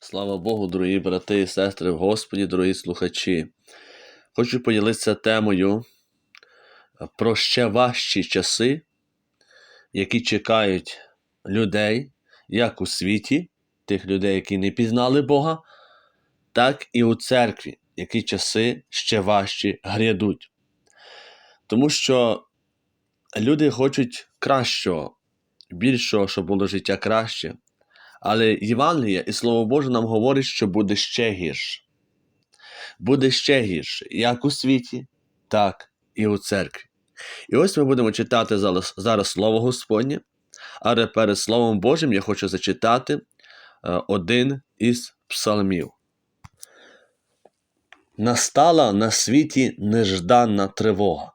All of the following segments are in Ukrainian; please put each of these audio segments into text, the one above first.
Слава Богу, дорогі брати і сестри в Господі, дорогі слухачі. Хочу поділитися темою про ще важчі часи, які чекають людей, як у світі, тих людей, які не пізнали Бога, так і у церкві, які часи ще важчі грядуть. Тому що люди хочуть кращого, більшого, щоб було життя краще. Але Євангелія і Слово Боже нам говорить, що буде ще гірше. Буде ще гірше, як у світі, так і у церкві. І ось ми будемо читати зараз, зараз Слово Господнє, але перед Словом Божим я хочу зачитати е, один із псалмів. Настала на світі нежданна тривога.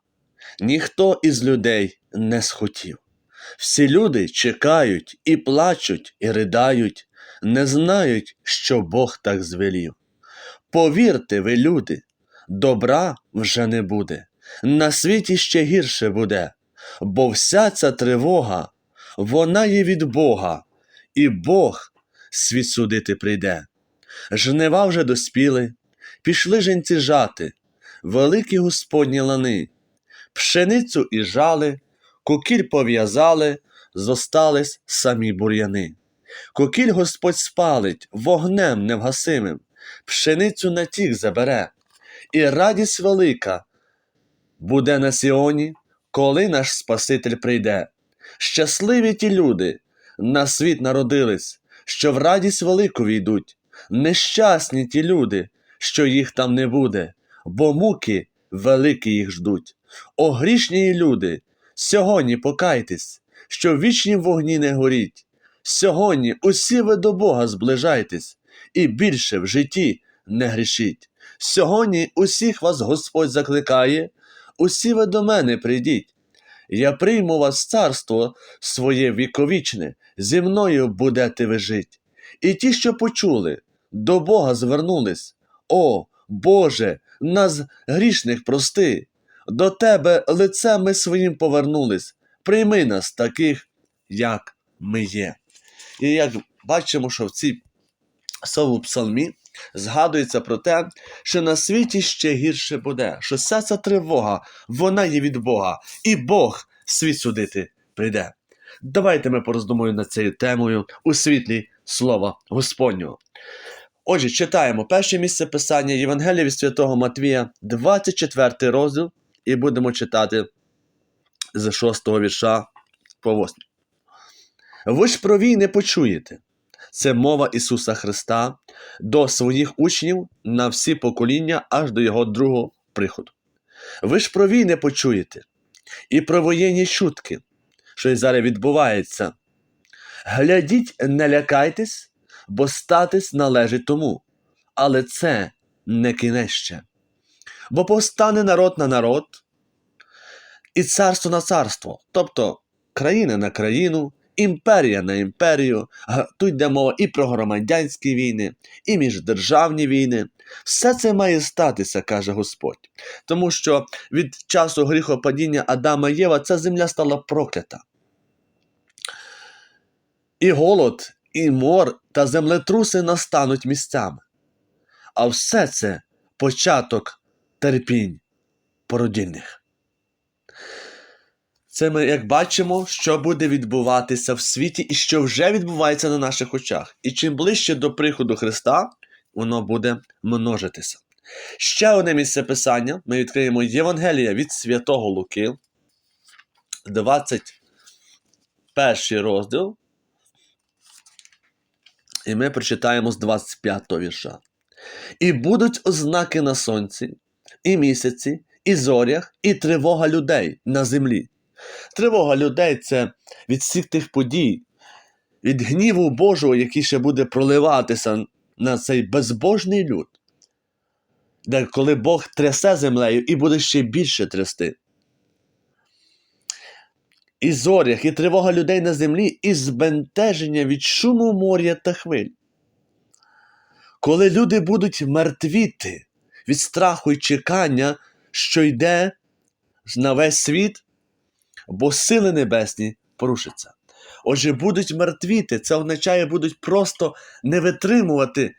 Ніхто із людей не схотів. Всі люди чекають і плачуть, і riдають, не знають, що Бог так звелів. Повірте ви, люди, добра вже не буде, на світі ще гірше буде, бо вся ця тривога, вона є від Бога, і Бог світ судити прийде. Жнива вже доспіли, пішли женці жати, великі господні лани, пшеницю і жали, кукіль пов'язали, зостались самі бур'яни. Кукіль Господь спалить вогнем невгасимим, пшеницю на тік забере, і радість велика буде на Сіоні, коли наш Спаситель прийде. Щасливі ті люди на світ народились, що в радість велику війдуть. Нещасні ті люди, що їх там не буде, бо муки великі їх ждуть. О грішні люди, сьогодні покайтесь, що в вічнім вогні не горіть. Сьогодні усі ви до Бога зближайтесь, і більше в житті не грішіть. Сьогодні усіх вас Господь закликає, усі ви до мене прийдіть. Я прийму вас царство своє віковічне, зі мною будете ви жить. І ті, що почули, до Бога звернулись. О, Боже, нас грішних прости, до Тебе лицем ми своїм повернулись. Прийми нас таких, як ми є. І як бачимо, що в цій цьому псалмі згадується про те, що на світі ще гірше буде, що вся ця тривога, вона є від Бога, і Бог світ судити прийде. Давайте ми пороздумуємо над цією темою у світлі Слова Господнього. Отже, читаємо перше місце писання Євангелія від Святого Матвія, 24 розділ, і будемо читати з 6 вірша по 8. Ви ж про війни почуєте. Це мова Ісуса Христа до своїх учнів на всі покоління аж до Його другого приходу. Ви ж про війни почуєте, і про воєнні чутки, що й зараз відбувається. Глядіть, не лякайтесь, бо статись належить тому, але це не кінець. Бо повстане народ на народ і царство на царство, тобто країна на країну, імперія на імперію. Тут йде мова і про громадянські війни, і міждержавні війни. Все це має статися, каже Господь. Тому що від часу гріхопадіння Адама і Єва ця земля стала проклята. І голод, і мор та землетруси настануть місцями. А все це початок терпінь породільних. Це ми як бачимо, що буде відбуватися в світі і що вже відбувається на наших очах. І чим ближче до приходу Христа, воно буде множитися. Ще одне місце писання. Ми відкриємо Євангелія від Святого Луки, 21 розділ. І ми прочитаємо з 25 вірша. І будуть ознаки на сонці, і місяці, і зорях, і тривога людей на землі. Тривога людей це від всіх тих подій, від гніву Божого, який ще буде проливатися на цей безбожний люд, де коли Бог трясе землею і буде ще більше трясти. І зорях, і тривога людей на землі, і збентеження від шуму моря та хвиль. Коли люди будуть мертвіти від страху і чекання, що йде на весь світ, бо сили небесні порушаться. Отже, будуть мертвіти. Це означає, будуть просто не витримувати,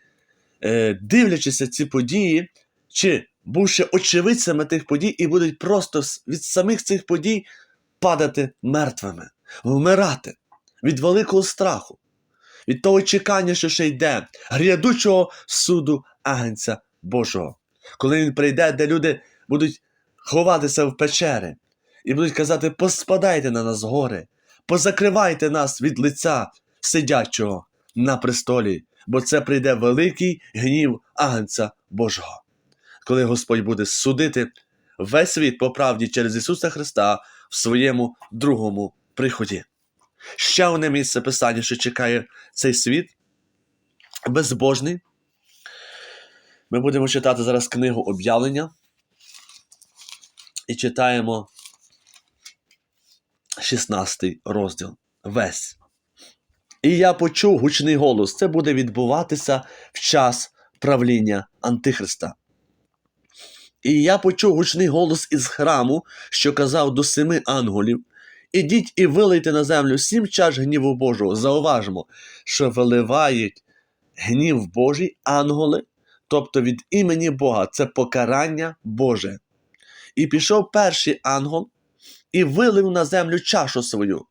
е, дивлячися ці події, чи бувши очевидцями тих подій, і будуть просто від самих цих подій падати мертвими, вмирати від великого страху, від того чекання, що ще йде, грядучого суду агенця Божого. Коли він прийде, де люди будуть ховатися в печери і будуть казати: поспадайте на нас гори, позакривайте нас від лиця сидячого на престолі, бо це прийде великий гнів агенця Божого. Коли Господь буде судити весь світ по правді через Ісуса Христа в своєму другому приході. Ще одне місце писання, що чекає цей світ безбожний. Ми будемо читати зараз книгу об'явлення і читаємо 16 розділ. Весь. І я почув гучний голос. Це буде відбуватися в час правління Антихриста. І я почув гучний голос із храму, що казав до семи анголів: Ідіть і вилийте на землю сім чаш гніву Божого. Зауважмо, що виливають гнів Божий анголи, тобто від імені Бога, це покарання Боже. І пішов перший ангел і вилив на землю чашу свою.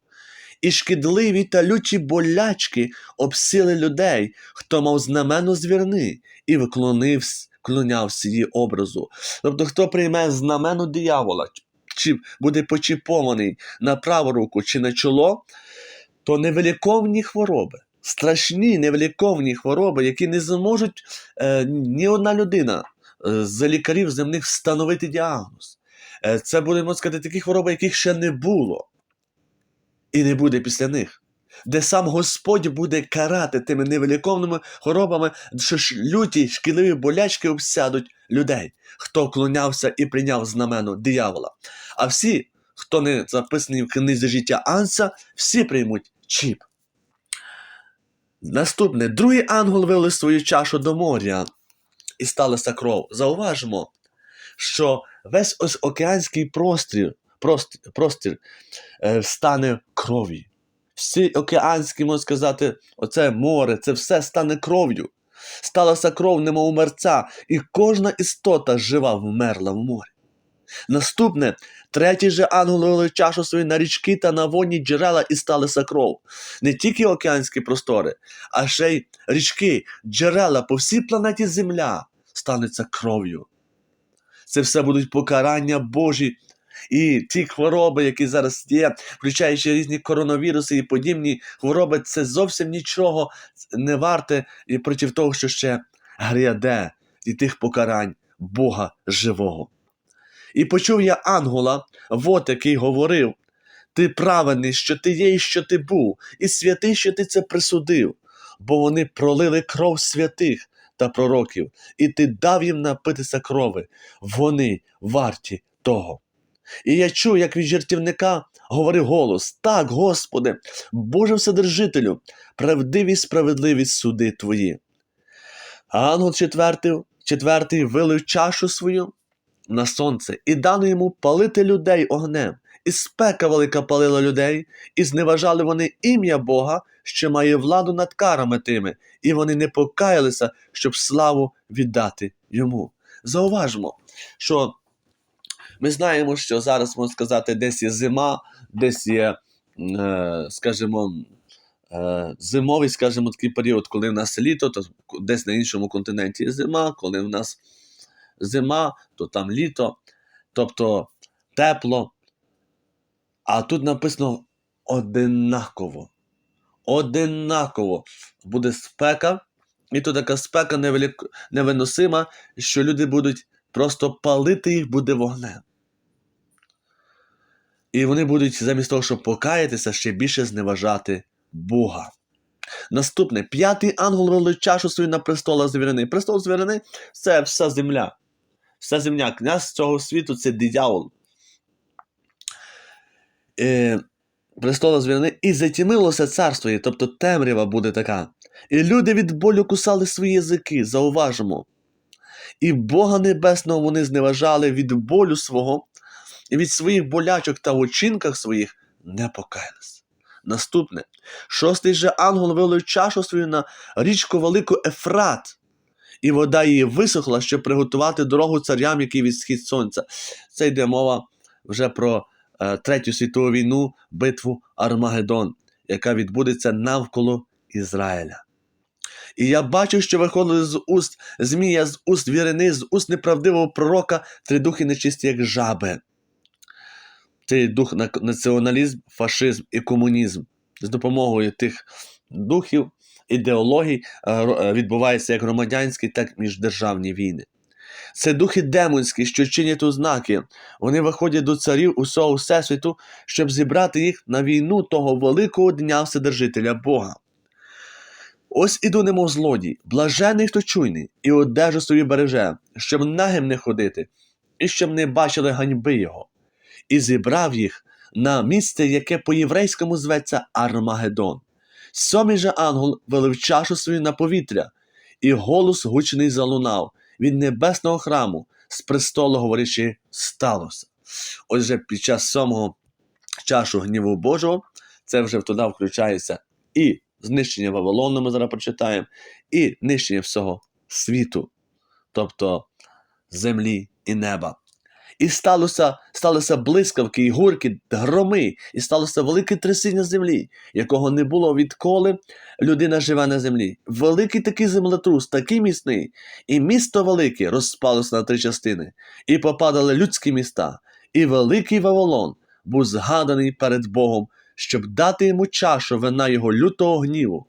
І шкідливі та люті болячки обсіли людей, хто мав знамено звірни, і вклонився, її образу. Тобто, хто прийме знамено диявола, чи буде почіпований на праву руку чи на чоло, то невиліковні хвороби, страшні невиліковні хвороби, які не зможуть е, ні одна людина е, з лікарів земних встановити діагноз. Е, це будемо сказати такі хвороби, яких ще не було, і не буде після них. Де сам Господь буде карати тими невиліковними хворобами, що ж люті шкідливі болячки обсядуть людей, хто вклонявся і прийняв знамено диявола. А всі, хто не записаний в книзі життя Анса, всі приймуть чіп. Наступне, другий ангел вилив свою чашу до моря і сталася кров. Зауважимо, що весь ось океанський простір, простір, простір е, стане кров'ю. Всі океанські, можна сказати, оце море, це все стане кров'ю. Сталася кров, немов у мерця, і кожна істота жива вмерла в морі. Наступне, третій же ангел вилив чашу свою на річки та на водні джерела і сталася кров. Не тільки океанські простори, а ще й річки, джерела по всій планеті Земля стануться кров'ю. Це все будуть покарання Божі. І ті хвороби, які зараз є, включаючи різні коронавіруси і подібні хвороби, це зовсім нічого не варте і проти того, що ще гряде і тих покарань Бога живого. І почув я ангела, вот який говорив: Ти праведний, що ти є і що ти був, і святий, що ти це присудив, бо вони пролили кров святих та пророків, і ти дав їм напитися крови. Вони варті того. І я чув, як від жертівника говорив голос: Так, Господи, Боже Вседержителю, правдиві й справедливі суди Твої. Ангел четвертий, четвертий вилив чашу свою на сонце і дано йому палити людей огнем. І спека велика палила людей, і зневажали вони ім'я Бога, що має владу над карами тими, і вони не покаялися, щоб славу віддати йому. Зауважмо, що ми знаємо, що зараз можна сказати, десь є зима, десь є, е, скажімо, е, зимовий, скажімо, такий період, коли в нас літо, то десь на іншому континенті є зима, коли в нас зима, то там літо, тобто тепло. А тут написано одинаково. Одинаково буде спека, і то така спека невелик... невиносима, що люди будуть просто палити їх буде вогнем. І вони будуть замість того, щоб покаятися, ще більше зневажати Бога. Наступне, п'ятий ангел вилив чашу свою на престола звірини. Престол звірини це вся земля. Вся земля, князь цього світу це диявол. Е, престола звірини, і затімилося царство, її, тобто темрява буде така. І люди від болю кусали свої язики, зауважимо. І Бога Небесного вони зневажали від болю свого, і від своїх болячок та в учинках своїх не покаялись. Наступне. Шостий же ангел вилив чашу свою на річку велику Ефрат, і вода її висохла, щоб приготувати дорогу царям, які від схід сонця. Це йде мова вже про е, Третю світову війну, битву Армагеддон, яка відбудеться навколо Ізраїля. І я бачив, що виходили з уст Змія, з уст вірини, з уст неправдивого пророка три духи нечисті, як жаби. Цей дух націоналізм, фашизм і комунізм. З допомогою тих духів, ідеологій е, е, відбуваються як громадянські, так і міждержавні війни. Це духи демонські, що чинять ознаки. Вони виходять до царів усього Всесвіту, щоб зібрати їх на війну того великого дня Вседержителя Бога. Ось іду, немов злодій, блажений, хто чуйний, і одежу собі береже, щоб нагим не ходити, і щоб не бачили ганьби його. І зібрав їх на місце, яке по-єврейському зветься Армагеддон. Сьомий же ангел велив чашу свою на повітря, і голос гучний залунав від небесного храму, з престолу говорячи, сталося. Отже, під час сьомого чашу гніву Божого, це вже туди включається і знищення Вавилону, ми зараз прочитаємо, і нищення всього світу, тобто землі і неба. І сталося, сталося блискавки, і гурки, громи, і сталося велике трясіння землі, якого не було відколи людина живе на землі. Великий такий землетрус, такий міцний, і місто велике розпалося на три частини, і попадали людські міста, і великий Вавилон був згаданий перед Богом, щоб дати йому чашу вина його лютого гніву.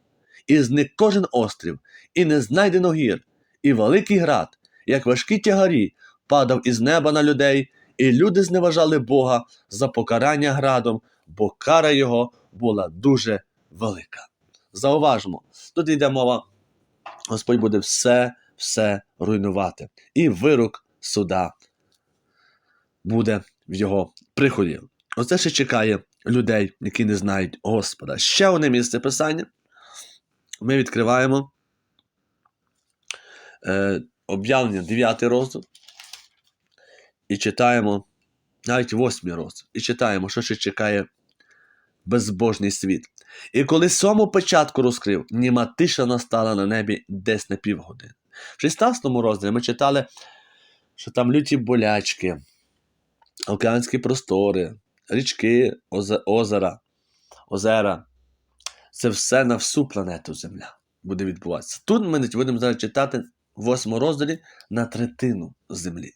І зник кожен острів, і не знайдено гір, і великий град, як важкі тягарі, падав із неба на людей, і люди зневажали Бога за покарання градом, бо кара його була дуже велика. Зауважмо, тут йде мова, Господь буде все, все руйнувати. І вирок суда буде в його приході. Оце ще чекає людей, які не знають Господа. Ще одне місце писання. Ми відкриваємо е, об'явлення 9 розділ і читаємо навіть 8 розділ. І читаємо, що ще чекає безбожний світ. І коли сьому печатку розкрив, німа тиша настала на небі десь на півгодини. В 16 розділі ми читали, що там люті болячки, океанські простори, річки, озера, озера. Це все на всю планету Земля буде відбуватися. Тут ми будемо зараз читати в 8 розділі на третину землі.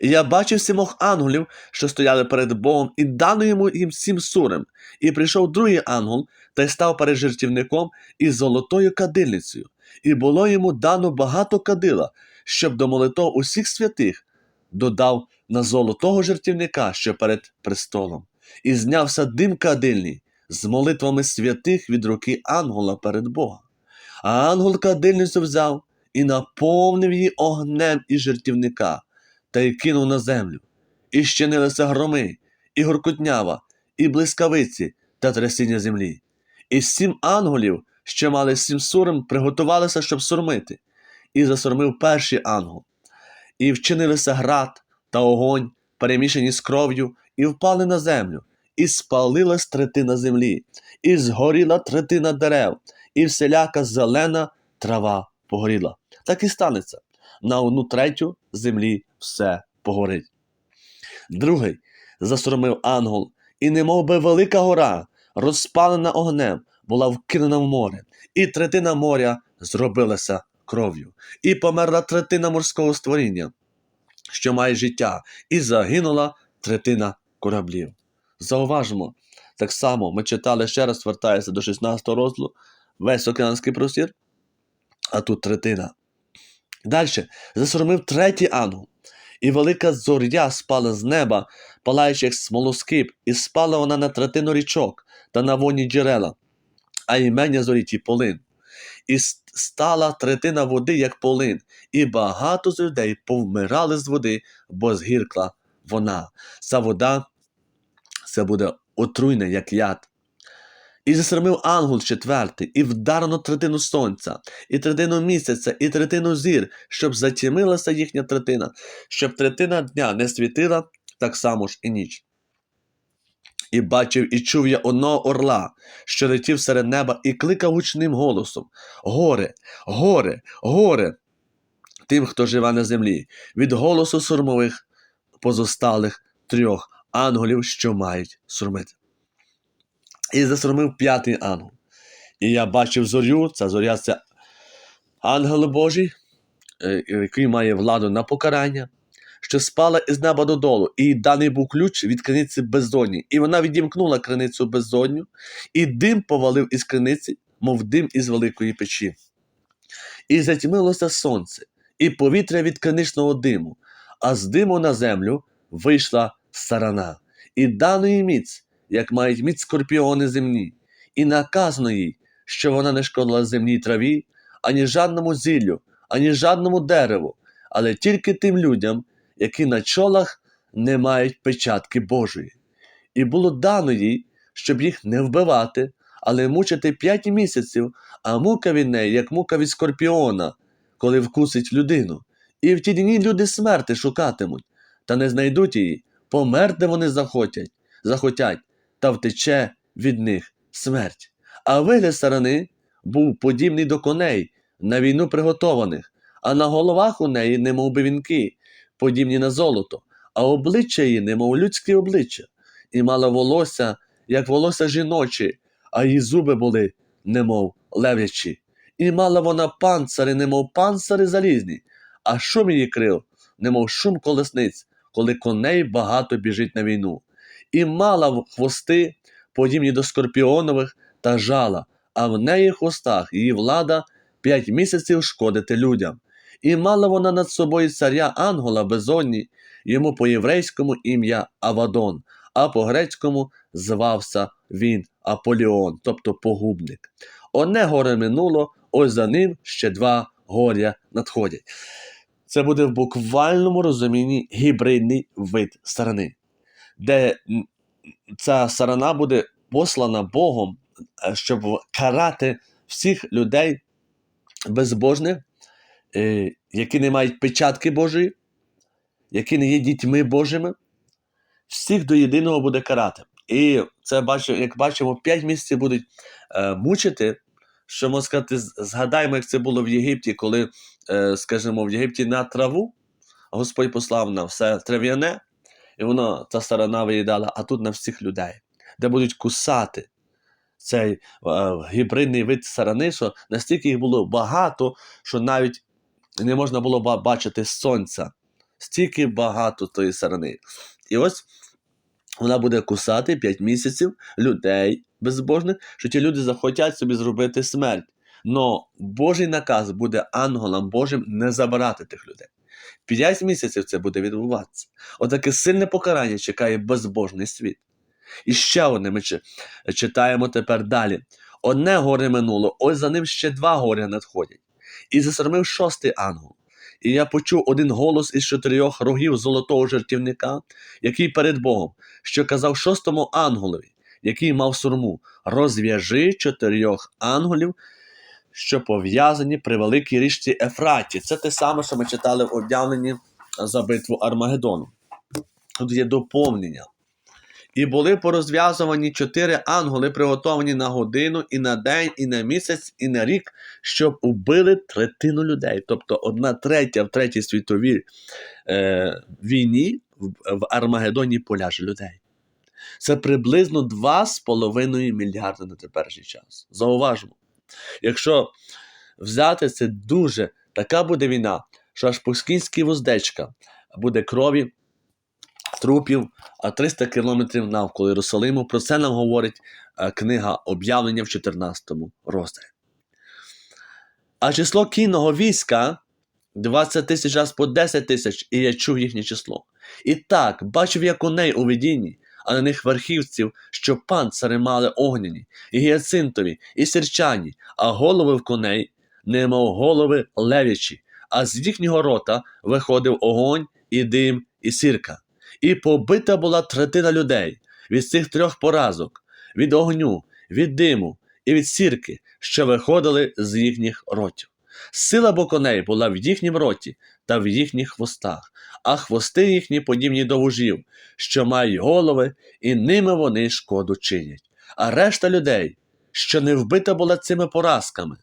І я бачив сімох ангелів, що стояли перед Богом, і дано йому їм сім сурем. І прийшов другий ангел та й став перед жертівником із золотою кадильницею. І було йому дано багато кадила, щоб до молитов усіх святих додав на золотого жертівника, що перед престолом, і знявся дим кадильний з молитвами святих від руки ангела перед Богом. А ангел кадильницю взяв і наповнив її огнем із жертівника та й кинув на землю. І щинилися громи, і гуркотнява, і блискавиці та трясіння землі. І сім ангелів, що мали сім сурм, приготувалися, щоб сурмити, і засурмив перший ангел. І вчинилися град та огонь, перемішані з кров'ю, і впали на землю, і спалилась третина землі, і згоріла третина дерев, і всіляка зелена трава погоріла. Так і станеться. На одну третю землі все погорить. Другий засоромив ангел, і немов би велика гора, розпалена огнем, була вкинена в море, і третина моря зробилася кров'ю, і померла третина морського створіння, що має життя, і загинула третина кораблів. Зауважимо, так само ми читали ще раз, звертається до 16 розділу, весь океанський простір, а тут третина. Далі засоромив третій ангел, і велика зоря спала з неба, палаючи як смолоскип, і спала вона на третину річок та на воні джерела, а імення зорі ті полин. І стала третина води, як полин, і багато з людей повмирали з води, бо згіркла вона. Ця вода це буде отруйна, як яд. І засрамив ангел четвертий, і вдарено третину сонця, і третину місяця, і третину зір, щоб затімилася їхня третина, щоб третина дня не світила, так само ж і ніч. І бачив і чув я одного орла, що летів серед неба, і кликав гучним голосом: Горе, горе, горе! Тим, хто живе на землі, від голосу сурмових позосталих трьох ангелів, що мають сурмити. І засурмив п'ятий ангел. І я бачив зорю, ця зоря це ангел Божий, е, який має владу на покарання, що спала із неба додолу, і даний був ключ від криниці бездонні. І вона відімкнула криницю бездонню, і дим повалив із криниці, мов дим із великої печі. І затьмилося сонце, і повітря від криничного диму, а з диму на землю вийшла сарана, і дано їй міць, як мають міць скорпіони земні, і наказано їй, що вона не шкодила земній траві, ані жадному зіллю, ані жадному дереву, але тільки тим людям, які на чолах не мають печатки Божої. І було дано їй, щоб їх не вбивати, але мучити п'ять місяців, а мука від неї, як мука від скорпіона, коли вкусить людину. І в ті дні люди смерти шукатимуть, та не знайдуть її, померти вони захотять, захотять, та втече від них смерть. А вигляд сарани був подібний до коней, на війну приготованих, а на головах у неї немов би вінки, подібні на золото, а обличчя її, немов людське обличчя, і мала волосся, як волосся жіночі, а її зуби були, немов лев'ячі. І мала вона панцири, немов панцири залізні, а шум її крил, немов шум колесниць, коли коней багато біжить на війну. І мала в хвости, подібні до скорпіонових, та жала, а в неї хвостах її влада п'ять місяців шкодити людям. І мала вона над собою царя Ангола безодні, йому по єврейському ім'я Авадон, а по грецькому звався він Аполіон, тобто погубник. Одне горе минуло, ось за ним ще два горя надходять. Це буде в буквальному розумінні гібридний вид сарани, де ця сарана буде послана Богом, е, щоб карати всіх людей безбожних, е, які не мають печатки Божої, які не є дітьми Божими, всіх до єдиного буде карати. І це бачу, як бачимо, п'ять місяців будуть е, мучити. Що можна сказати, згадаємо, як це було в Єгипті, коли, е, скажімо, в Єгипті на траву Господь послав на все трав'яне, і воно та сторона виїдала, а тут на всіх людей, де будуть кусати цей е, гібридний вид сарани, що настільки їх було багато, що навіть не можна було бачити сонця. Стільки багато тої сарани. І ось вона буде кусати 5 місяців людей безбожних, що ті люди захотять собі зробити смерть. Но Божий наказ буде ангелам Божим не забирати тих людей. П'ять місяців це буде відбуватися. Отаке сильне покарання чекає безбожний світ. І ще одне ми читаємо тепер далі. Одне горе минуло, ось за ним ще два горя надходять. І засормив шостий ангел. І я почув один голос із чотирьох рогів золотого жертівника, який перед Богом, що казав шостому ангелові, який мав сурму, розв'яжи чотирьох ангелів, що пов'язані при великій річці Ефраті. Це те саме, що ми читали в об'явленні за битву Армагеддону. Тут є доповнення. І були порозв'язувані чотири ангели, приготовані на годину, і на день, і на місяць, і на рік, щоб убили третину людей. Тобто одна третя в третій світовій е, війні в, Армагеддоні поляже людей. Це приблизно 2,5 мільярди на теперішній час. Зауважмо. Якщо взяти це дуже така буде війна, що аж по скінській вуздечка буде крові, трупів, а 300 кілометрів навколо Єрусалиму. Про це нам говорить е, книга об'явлення в 14 розділі. А число кінного війська 20 тисяч раз по 10 тисяч, і я чув їхнє число. І так, бачив я коней у видінні, а на них верхівців, що панцири мали огняні, і гіацинтові, і сірчані, а голови в коней, немов голови левічі, а з їхнього рота виходив огонь, і дим, і сірка. І побита була третина людей від цих трьох поразок, від огню, від диму і від сірки, що виходили з їхніх ротів. Сила бо коней була в їхнім роті та в їхніх хвостах, а хвости їхні подібні до вужів, що мають голови, і ними вони шкоду чинять. А решта людей, що не вбита була цими поразками.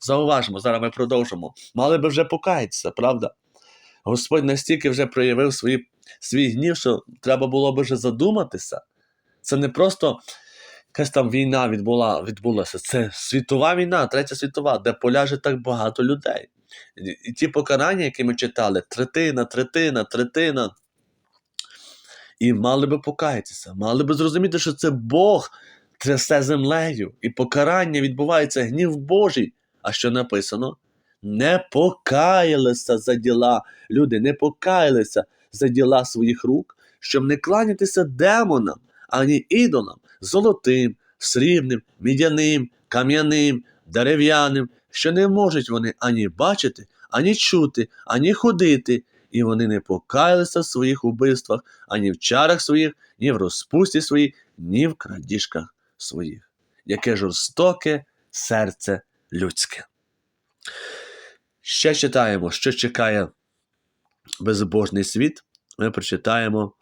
Зауважмо, зараз ми продовжимо. Мали би вже покаятися, правда? Господь настільки вже проявив свої, свій гнів, що треба було би вже задуматися. Це не просто якась там війна відбула, відбулася. Це світова війна, третя світова, де поляже так багато людей. І, ті покарання, які ми читали, третина, третина, третина. І мали би покаятися, мали би зрозуміти, що це Бог трясе землею, і покарання відбувається гнів Божий. А що написано? Не покаялися за діла. Люди не покаялися за діла своїх рук, щоб не кланятися демонам, ані ідолам, золотим, срібним, мідяним, кам'яним, дерев'яним, що не можуть вони ані бачити, ані чути, ані ходити, і вони не покаялися в своїх убивствах, ані в чарах своїх, ні в розпусті своїй, ні в крадіжках своїх. Яке жорстоке серце людське. Ще читаємо, що чекає безбожний світ. Ми прочитаємо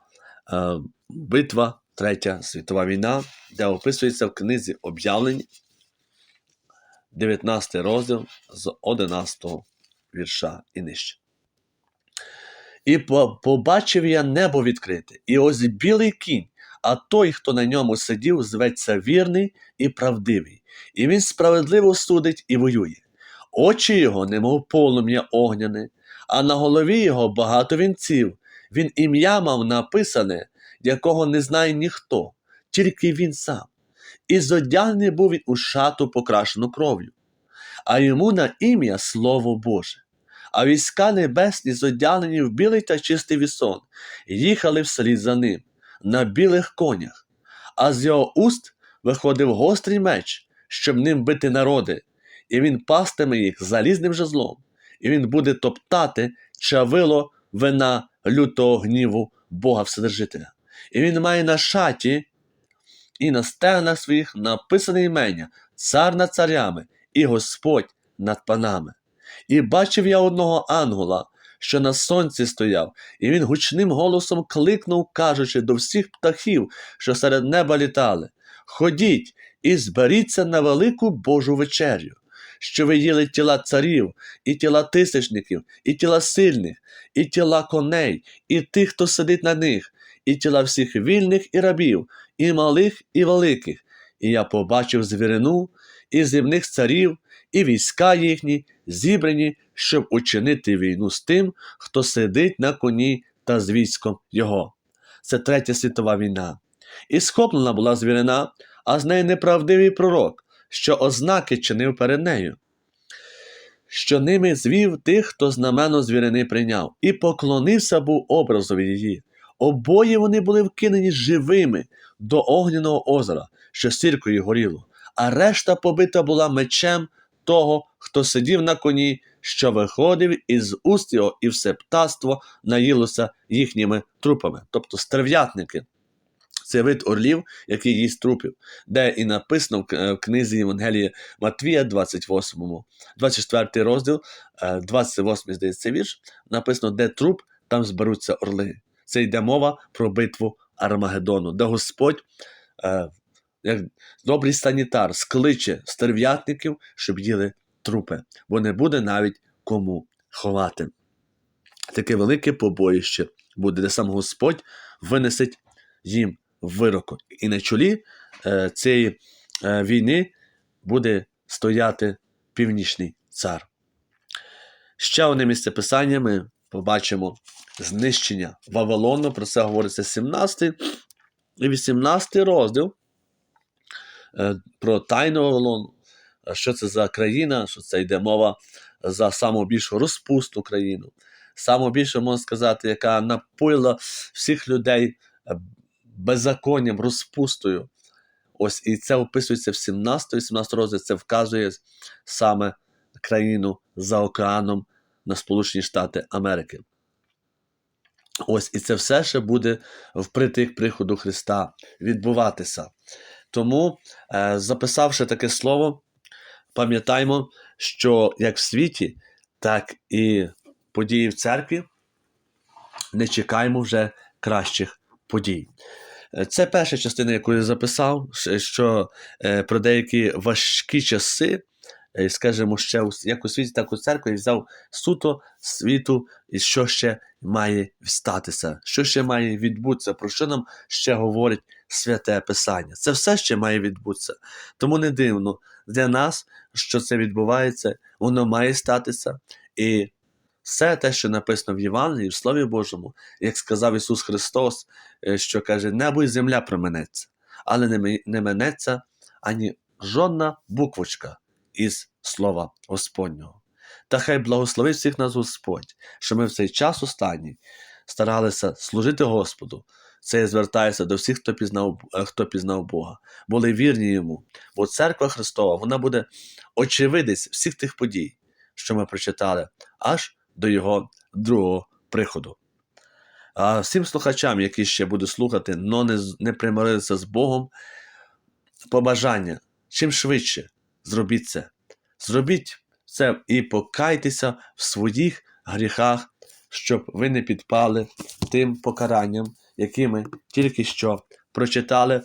е, Битва, Третя світова війна, де описується в книзі об'явлень, 19 розділ з 11 вірша і нижче. І побачив я небо відкрите, і ось білий кінь, а той, хто на ньому сидів, зветься вірний і правдивий, і він справедливо судить і воює. Очі його, немов полум'я огняне, а на голові його багато вінців. Він ім'я мав написане, якого не знає ніхто, тільки він сам. І зодягнений був він у шату, покрашену кров'ю, а йому на ім'я Слово Боже. А війська небесні, зодягнені в білий та чистий вісон, їхали вслід за ним на білих конях, а з його уст виходив гострий меч, щоб ним бити народи, і він пастиме їх залізним жезлом, і він буде топтати чавило вина лютого гніву Бога Вседержителя. І він має на шаті і на стегнах своїх написане імення цар над царями і Господь над панами. І бачив я одного ангела, що на сонці стояв, і він гучним голосом кликнув, кажучи до всіх птахів, що серед неба літали: Ходіть і зберіться на велику Божу вечерю, що ви їли тіла царів, і тіла тисячників, і тіла сильних, і тіла коней, і тих, хто сидить на них, і тіла всіх вільних і рабів, і малих, і великих. І я побачив звірину, і земних царів, і війська їхні, зібрані, щоб учинити війну з тим, хто сидить на коні та з військом його. Це третя світова війна. І схоплена була звірина, а з неї неправдивий пророк, що ознаки чинив перед нею. Що ними звів тих, хто знамено звірини прийняв, і поклонився був образові її. Обоє вони були вкинені живими до огняного озера, що сіркою горіло, а решта побита була мечем того, хто сидів на коні, що виходив із уст його, і все птаство наїлося їхніми трупами, тобто стерв'ятники. Це вид орлів, який їсть трупів, де і написано в книзі Євангелія Матвія, 28, 24 розділ, е, 28, здається, вірш, написано, де труп, там зберуться орли. Це йде мова про битву Армагеддону, де Господь, е, як добрий санітар, скличе стерв'ятників, щоб їли трупи, бо не буде навіть кому ховати. Таке велике побоїще буде, де сам Господь винесить їм вироку. І на чолі е, цієї е, війни буде стояти північний цар. Ще одне місце писання ми побачимо знищення Вавилону. Про це говориться 17 і 18 розділ е, про тайну Вавилону. Що це за країна, що це йде мова за саму більшу розпусту країну, саму більшу, можна сказати, яка напоїла всіх людей е, беззаконням, розпустою. Ось і це описується в 17-18 розділі, це вказує саме країну за океаном на Сполучені Штати Америки. Ось і це все ще буде впритик приходу Христа відбуватися. Тому, е, записавши таке слово, пам'ятаємо, що як в світі, так і події в церкві не чекаємо вже кращих подій. Е, Це перша частина, яку я записав, що- е, про деякі важкі часи, скажімо, ще як у світі, так у церкві взяв суто світу, і що ще має статися, що ще має відбутися, про що нам ще говорить святе Писання. Це все ще має відбутися. Тому не дивно для нас, що це відбувається, воно має статися. І все те, що написано в Євангелії, в Слові Божому, як сказав Ісус Христос, е, що каже: небо і земля променеться, але не минеться ані жодна буквочка із Слова Господнього. Та хай благословить всіх нас Господь, що ми в цей час останній старалися служити Господу. Це я звертаюся до всіх, хто пізнав, е, хто пізнав Бога, були вірні йому. Бо церква Христова вона буде очевидець всіх тих подій, що ми прочитали, аж до його другого приходу. А всім слухачам, які ще будуть слухати, но не, не примирилися з Богом, побажання чим швидше зробіть це. Зробіть це і покайтеся в своїх гріхах, щоб ви не підпали тим покаранням, які ми тільки що прочитали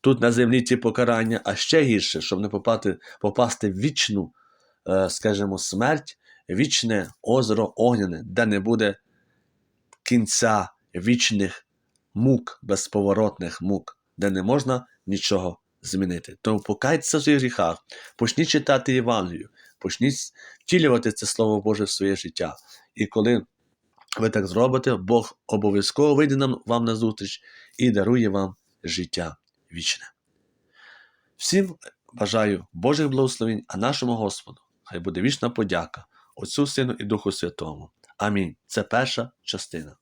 тут на землі ці покарання, а ще гірше, щоб не попати, попасти в вічну, е, скажімо, смерть, вічне озеро огняне, де не буде кінця вічних мук, безповоротних мук, де не можна нічого змінити. Тому покайтеся в своїх гріхах, почніть читати Євангелію, почніть втілювати це Слово Боже в своє життя. І коли ви так зробите, Бог обов'язково вийде нам вам на зустріч і дарує вам життя вічне. Всім бажаю Божих благословень, а нашому Господу хай буде вічна подяка Отцю Сину і Духу Святому. Амінь. Це перша частина.